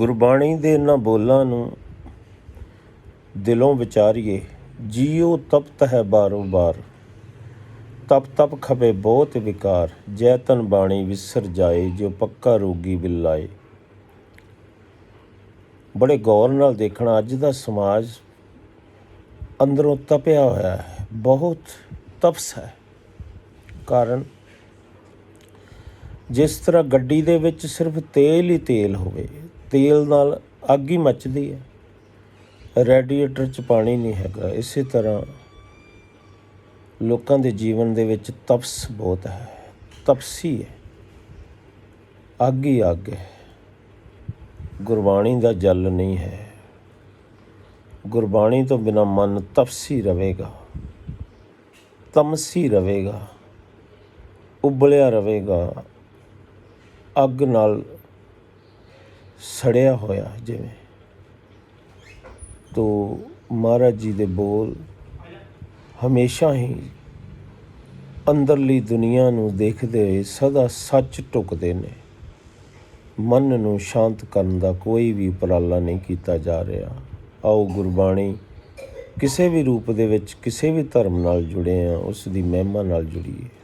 ਗੁਰਬਾਣੀ ਦੇ ਇਹਨਾਂ ਬੋਲਾਂ ਨੂੰ ਦਿਲੋਂ ਵਿਚਾਰੀਏ, ਜੀਉ ਤਪਤ ਹੈ ਬਾਰੋ ਬਾਰ। ਤਪ ਤਪ ਖਪੇ ਬਹੁਤ ਵਿਕਾਰ, ਜੈ ਤਨ ਬਾਣੀ ਵਿਸਰ ਜਾਏ, ਜੋ ਪੱਕਾ ਰੋਗੀ ਬਿਲਾਏ ਬੜੇ ਗੌਰ ਨਾਲ ਦੇਖਣਾ, ਅੱਜ ਦਾ ਸਮਾਜ ਅੰਦਰੋਂ ਤਪਿਆ ਹੋਇਆ ਹੈ, ਬਹੁਤ ਤਪਸ ਹੈ। ਕਾਰਨ, ਜਿਸ ਤਰ੍ਹਾਂ ਗੱਡੀ ਦੇ ਵਿੱਚ ਸਿਰਫ ਤੇਲ ਹੀ ਤੇਲ ਹੋਵੇ ਤੇਲ ਨਾਲ ਅੱਗ ਹੀ ਮੱਚਦੀ ਹੈ। ਰੈਡੀਏਟਰ 'ਚ ਪਾਣੀ ਨਹੀਂ ਹੈਗਾ। ਇਸੇ ਤਰ੍ਹਾਂ ਲੋਕਾਂ ਦੇ ਜੀਵਨ ਦੇ ਵਿੱਚ ਤਪਸ ਬਹੁਤ ਹੈ। ਤਪਸੀ ਹੈ। ਅੱਗ ਹੀ ਅੱਗ ਹੈ। ਗੁਰਬਾਣੀ ਦਾ ਜਲ ਨਹੀਂ ਹੈ। ਗੁਰਬਾਣੀ ਤੋਂ ਬਿਨਾ ਮਨ ਤਪਸੀ ਰਹੇਗਾ। ਤਮਸੀ ਰਹੇਗਾ। ਉਬਲਿਆ ਰਹੇਗਾ। ਅੱਗ ਨਾਲ ਸੜਿਆ ਹੋਇਆ ਜਿਵੇਂ। ਤੋ ਮਹਾਰਾਜ ਜੀ ਦੇ ਬੋਲ ਹਮੇਸ਼ਾ ਹੀ ਅੰਦਰਲੀ ਦੁਨੀਆ ਨੂੰ ਦੇਖਦੇ ਹੋਏ ਸਦਾ ਸੱਚ ਟੁਕਦੇ ਨੇ। ਮਨ ਨੂੰ ਸ਼ਾਂਤ ਕਰਨ ਦਾ ਕੋਈ ਵੀ ਉਪਰਾਲਾ ਨਹੀਂ ਕੀਤਾ ਜਾ ਰਿਹਾ। ਆਓ ਗੁਰਬਾਣੀ ਕਿਸੇ ਵੀ ਰੂਪ ਦੇ ਵਿੱਚ ਕਿਸੇ ਵੀ ਧਰਮ ਨਾਲ ਜੁੜੇ ਆ ਉਸ ਦੀ ਮਹਿਮਾ ਨਾਲ ਜੁੜੀਏ।